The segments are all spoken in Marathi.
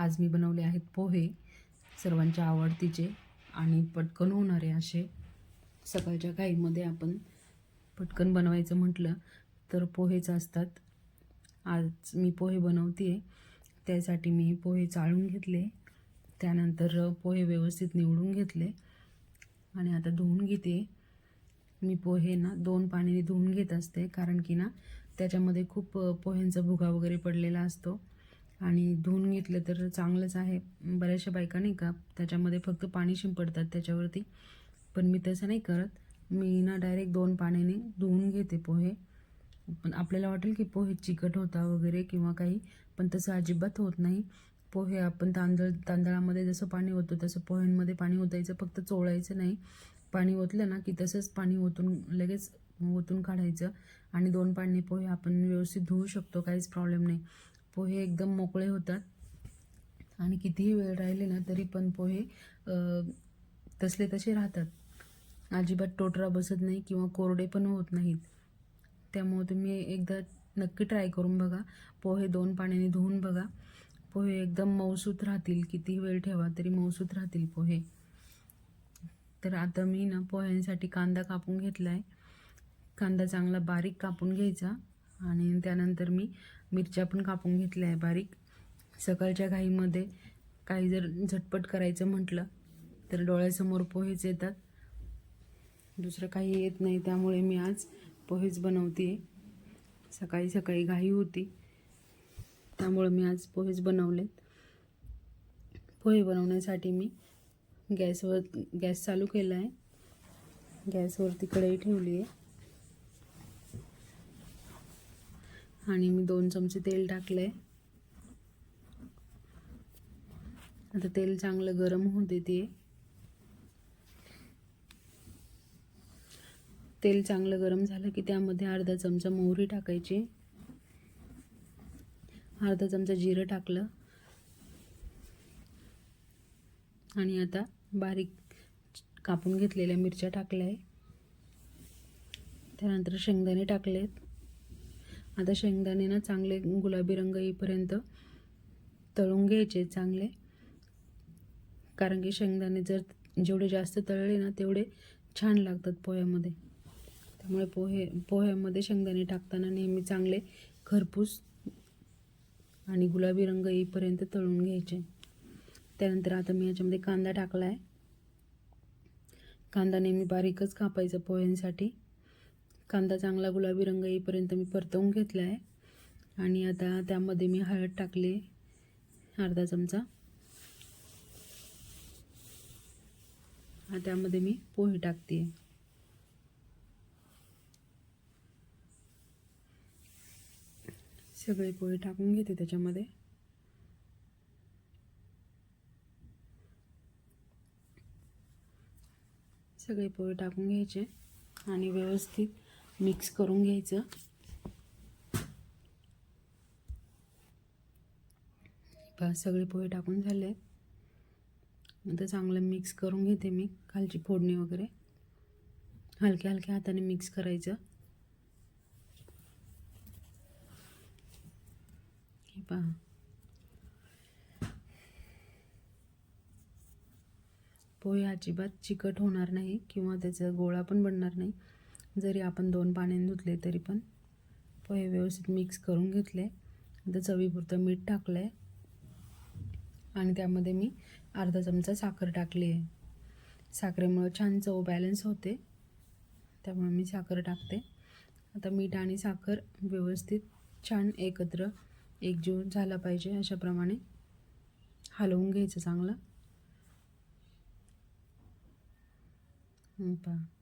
आज मी बनवले आहेत पोहे सर्वांच्या आवडतीचे आणि पटकन होणारे असे. सकाळच्या घाईमध्ये आपण पटकन बनवायचं म्हटलं तर पोहेच असतात. आज मी पोहे बनवते त्यासाठी मी पोहे चाळून घेतले. त्यानंतर पोहे व्यवस्थित निवडून घेतले आणि आता धुवून घेते. मी पोहे ना दोन पाण्याने धुवून घेत असते कारण की ना त्याच्यामध्ये खूप पोह्यांचा भुगा वगैरे पडलेला असतो. आणि धुवून घेतलं तर चांगलंच आहे. बऱ्याचशा बायका नाही का त्याच्यामध्ये फक्त पाणी शिंपडतात त्याच्यावरती. पण मी तसं नाही करत. मी ना डायरेक्ट दोन पाण्याने धुवून घेते पोहे. पण आपल्याला वाटेल की पोहे चिकट होता वगैरे किंवा काही पण तसं अजिबात होत नाही. पोहे आपण तांदळ तांदळामध्ये जसं पाणी होतं तसं पोह्यांमध्ये पाणी ओतायचं फक्त चोळायचं नाही. पाणी ओतलं ना की तसंच पाणी ओतून लगेच ओतून काढायचं. आणि दोन पाणी पोहे आपण व्यवस्थित धुवू शकतो काहीच प्रॉब्लेम नाही. पोहे एकदम मोकळे होतात. आणि कितीही वेळ राहिले ना तरी पण पोहे तसले तसे राहतात. अजिबात टोटरा बसत नाही किंवा कोरडे पण होत नाहीत. त्यामुळे तुम्ही एकदा नक्की ट्राय करून बघा. पोहे दोन पाण्याने धुवून बघा. पोहे एकदम मऊसूत राहतील. किती वेळ ठेवा तरी मऊसूत राहतील पोहे. तर आता मी ना पोह्यांसाठी कांदा कापून घेतला आहे कांदा चांगला बारीक कापून घ्यायचा. आणि त्यानंतर मी मिरच्या पण कापून घेतल्या आहे बारीक. सकाळच्या घाईमध्ये काही जर झटपट करायचं म्हटलं तर डोळ्यासमोर पोहेच येतात. दुसरं काही येत नाही त्यामुळे मी आज पोहेच बनवते सकाळी सकाळी घाई होती त्यामुळे मी आज पोहेच बनवलेत. पोहे बनवण्यासाठी मी गॅसवर गॅस चालू केला आहे गॅसवरती कढई ठेवली आहे आणि मी दोन चमचे तेल टाकलं आहे आता तेल चांगलं गरम होऊ देते. तेल चांगलं गरम झालं की त्यामध्ये अर्धा चमचा मोहरी टाकायची. अर्धा चमचा जिरं टाकलं. आणि आता बारीक कापून घेतलेल्या मिरच्या टाकल्या आहे त्यानंतर शेंगदाणे टाकलेत. आता शेंगदाणे ना चांगले गुलाबी रंग येईपर्यंत तळून घ्यायचे चांगले. कारण की शेंगदाणे जर जेवढे जास्त तळले ना तेवढे छान लागतात पोह्यामध्ये. त्यामुळे पोहे पोह्यामध्ये शेंगदाणे टाकताना नेहमी चांगले खरपूस आणि गुलाबी रंग येईपर्यंत तळून घ्यायचे. त्यानंतर आता मी याच्यामध्ये कांदा टाकला आहे कांदा नेहमी बारीकच कापायचा पोह्यांसाठी. कांदा चांगला गुलाबी रंग येईपर्यंत मी परतवून घेतला आहे आणि आता त्यामध्ये मी हळद टाकले अर्धा चमचा. त्यामध्ये मी पोहे टाकते सगळे पोहे टाकून घेते त्याच्यामध्ये. सगळे पोहे टाकून घ्यायचे आणि व्यवस्थित मिक्स करून घ्यायचं. पहा सगळे पोहे टाकून झाले. आता चांगलं मिक्स करून घेते मी खालची फोडणी वगैरे. हलक्या हलक्या हाताने मिक्स करायचं. हे पहा. पोहे अजिबात चिकट होणार नाही किंवा त्याचा गोळा पण बनणार नाही. जरी आपण दोन पाण्याने धुतले तरी पण पोहे व्यवस्थित मिक्स करून घेतले. आता चवीपुरतं मीठ टाकलं आहे आणि त्यामध्ये मी अर्धा चमचा साखर टाकली आहे. साखरेमुळं छान चव बॅलन्स होते. त्यामुळे मी साखर टाकते. आता मीठ आणि साखर व्यवस्थित छान एकत्र एकजीव झाला पाहिजे अशाप्रमाणे हलवून घ्यायचं चांगलं. पहा.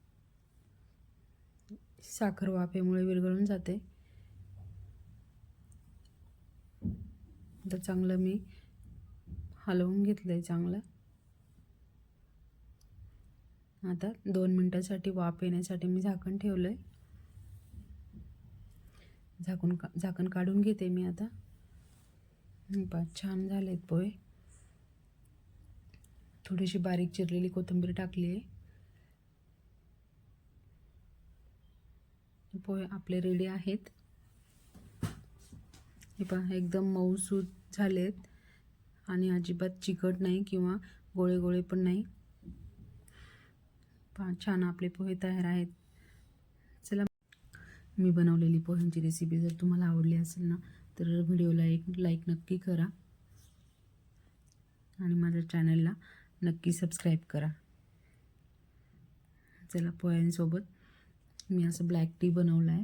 साखर वाफेमुळे विरघळून जाते. आता चांगलं मी हलवून घेतलं आहे चांगलं. आता दोन मिनटासाठी वाफ येण्यासाठी मी झाकण ठेवलं आहे झाकून का झाकण काढून घेते मी आता. हं, छान झाले आहेत पोहे. थोडीशी बारीक चिरलेली कोथिंबीर टाकली आहे पोहे आपले रेडी आहेत. हे पहा एकदम मऊसूत झालेत. आणि अजिबात चिकट नाही किंवा गोळे गोळे पण नाही. पहा छान आपले पोहे तयार आहेत. चला मी बनवलेली पोह्यांची रेसिपी जर तुम्हाला आवडली असेल ना तर व्हिडिओला एक लाईक नक्की करा. आणि माझ्या चॅनलला नक्की सबस्क्राईब करा. चला पोह्यांसोबत. मी असं ब्लॅक टी बनवलं आहे